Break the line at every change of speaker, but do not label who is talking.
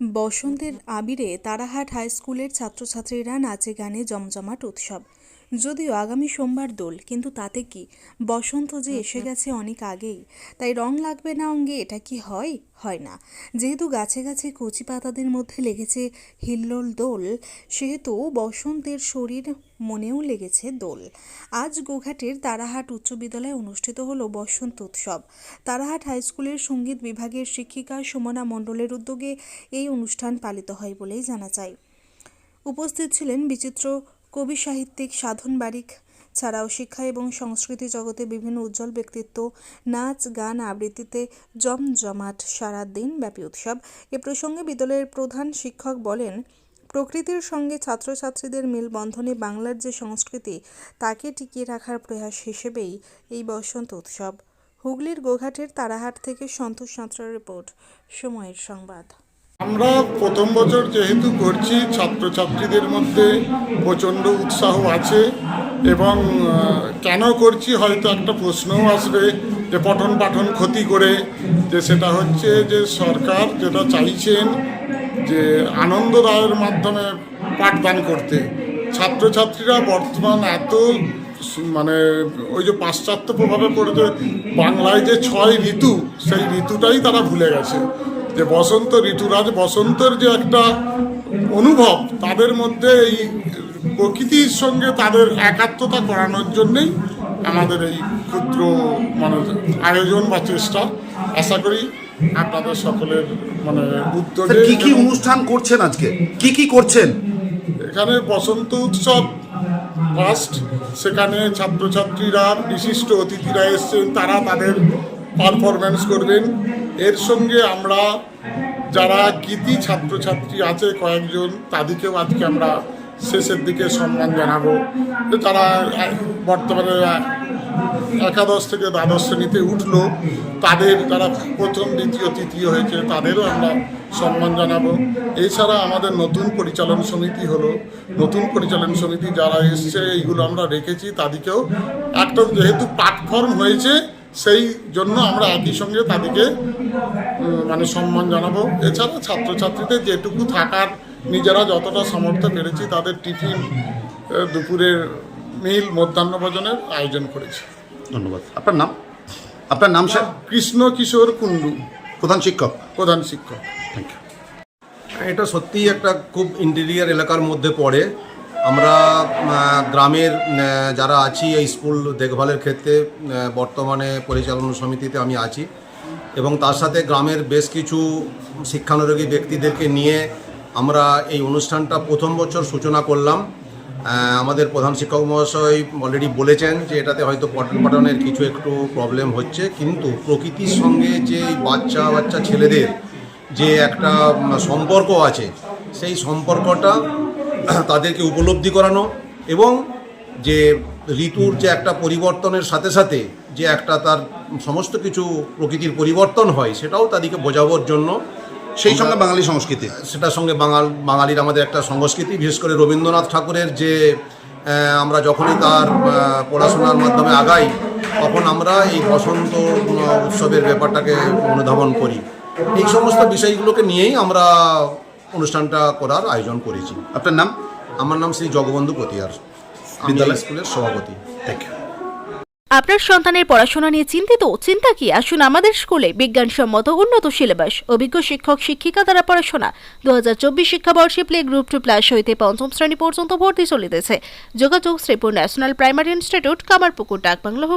বসন্তের আবিরে তারাহাট হাই স্কুলের ছাত্রছাত্রীরা নাচে গানে জমজমাট উৎসব। যদিও আগামী সোমবার দোল কিন্তু তাতে কি? বসন্ত যে এসে গেছে অনেক আগেই তাই রং লাগবে না অঙ্গে এটা কি হয়? হয় না। যেহেতু গাছে গাছে কচি পাতাদের মধ্যে লেগেছে হিল্লোল দোল সেহেতু বসন্তের শরীর মনেও লেগেছে দোল। আজ গোঘাটের তারাহাট উচ্চ বিদ্যালয়ে অনুষ্ঠিত হলো বসন্ত উৎসব। তারাহাট হাই স্কুলের সংগীত বিভাগের শিক্ষিকা সুমনা মণ্ডলের উদ্যোগে এই অনুষ্ঠান পালিত হয় বলেই জানা যায়। উপস্থিত ছিলেন বিচিত্র কবি সাহিত্যিক সাধন বারিক ছাড়াও শিক্ষা এবং সংস্কৃতি জগতে বিভিন্ন উজ্জ্বল ব্যক্তিত্ব, নাচ, গান আবৃত্তিতে জমজমাট সারা দিন ব্যাপী উৎসব। এ প্রসঙ্গে বিদ্যালয়ের প্রধান শিক্ষক বলেন, প্রকৃতির সঙ্গে ছাত্রছাত্রীদের মেলবন্ধনে বাংলার যে সংস্কৃতি, তাকে টিকিয়ে রাখার প্রয়াস হিসেবেই এই বসন্ত উৎসব। হুগলির গোঘাটের তারাহাট থেকে সন্তোষ সাঁতরার রিপোর্ট, সময়ের সংবাদ।
আমরা প্রথম বছর যেহেতু করছি, ছাত্রছাত্রীদের মধ্যে প্রচণ্ড উৎসাহ আছে এবং কেন করছি হয়তো একটা প্রশ্নও আসবে যে পঠন পাঠন ক্ষতি করে, যে সেটা হচ্ছে যে সরকার যেটা চাইছেন যে আনন্দদায়ের মাধ্যমে পাঠদান করতে। ছাত্রছাত্রীরা বর্তমান এত মানে ওই যে পাশ্চাত্য প্রভাবে পড়েছে, বাংলায় যে ছয় ঋতু, সেই ঋতুটাই তারা ভুলে গেছে। যে বসন্ত ঋতুরাজ বসন্তের যে একটা অনুভব তাদের মধ্যে এই প্রকৃতির সঙ্গে তাদের একাত্মতা করানোর জন্যেই আমাদের এই ক্ষুদ্র মানে আয়োজন বা চেষ্টা। আশা করি আপনাদের সকলের মানে উদ্যোগে
কি কি অনুষ্ঠান করছেন আজকে? কি কি করছেন?
এখানে বসন্ত উৎসব ফার্স্ট সেখানে ছাত্রছাত্রীরা বিশিষ্ট অতিথিরা এসছেন তারা তাদের পারফরমেন্স করবেন। এর সঙ্গে আমরা যারা কৃতি ছাত্রছাত্রী আছে কয়েকজন, তাদেরকেও আজকে আমরা শেষের দিকে সম্মান জানাব। তারা বর্তমানে একাদশ থেকে দ্বাদশ শ্রেণীতে উঠল, তাদের যারা প্রথম, দ্বিতীয়, তৃতীয় হয়েছে, তাদেরও আমরা সম্মান জানাব। এছাড়া আমাদের নতুন পরিচালন সমিতি হলো। নতুন পরিচালন সমিতি যারা এসছে, এইগুলো আমরা রেখেছি, তাদেরকেও একটা যেহেতু প্ল্যাটফর্ম হয়েছে সেই জন্য আমরা একই সঙ্গে তাদেরকে মানে সম্মান জানাব। এছাড়া ছাত্রছাত্রীদের যেটুকু থাকার নিজেরা যতটা সামর্থ্য পেরেছি তাদের টিফিন দুপুরের মিল মধ্যাহ্ন ভোজনের আয়োজন করেছি।
ধন্যবাদ। আপনার নাম? আপনার নাম স্যার?
কৃষ্ণ কিশোর কুণ্ডু।
প্রধান শিক্ষক।
প্রধান শিক্ষক।
থ্যাংক ইউ
এটা সত্যিই একটা খুব ইন্টেরিয়ার এলাকার মধ্যে পড়ে। আমরা গ্রামের যারা আছি এই স্কুল দেখভালের ক্ষেত্রে বর্তমানে পরিচালনা সমিতিতে আমি আছি। এবং তার সাথে গ্রামের বেশ কিছু শিক্ষানুরাগী ব্যক্তিদেরকে নিয়ে আমরা এই অনুষ্ঠানটা প্রথম বছর সূচনা করলাম। আমাদের প্রধান শিক্ষক মহাশয় অলরেডি বলেছেন যে এটাতে হয়তো পঠন পাঠনের কিছু একটু প্রবলেম হচ্ছে। কিন্তু প্রকৃতির সঙ্গে যে বাচ্চা বাচ্চা ছেলেদের যে একটা সম্পর্ক আছে, সেই সম্পর্কটা তাদেরকে উপলব্ধি করানো এবং যে ঋতুর যে একটা পরিবর্তনের সাথে সাথে যে একটা তার সমস্ত কিছু প্রকৃতির পরিবর্তন হয় সেটাও তাদেরকে বোঝাবার জন্য
সেই সঙ্গে বাঙালি সংস্কৃতি।
সেটার সঙ্গে বাঙাল বাঙালির আমাদের একটা সংস্কৃতি বিশেষ করে রবীন্দ্রনাথ ঠাকুরের যে আমরা যখনই তার পড়াশোনার মাধ্যমে আগাই তখন আমরা এই বসন্ত উৎসবের ব্যাপারটাকে অনুধাবন করি। এই সমস্ত বিষয়গুলোকে নিয়েই আমরা অনুষ্ঠানটা করার আয়োজন করেছি।
আপনার নাম?
আমার নাম শ্রী জগবন্ধু পতিয়ার
বিদ্যালয়?
স্কুলের সভাপতি।
থ্যাংক ইউ
আপনার সন্তানের পড়াশোনা নিয়ে চিন্তিত? চিন্তা কি? আসুন আমাদের স্কুলে বিজ্ঞানসম্মত উন্নত সিলেবাস অভিজ্ঞ শিক্ষক শিক্ষিকা দ্বারা পড়াশোনা। দু হাজার চব্বিশ শিক্ষাবর্ষে প্লে গ্রুপ টু প্লাস হইতে পঞ্চম শ্রেণি পর্যন্ত ভর্তি চলিতেছে। যোগাযোগ Sripur national primary institute Kamarpukur Dakbangla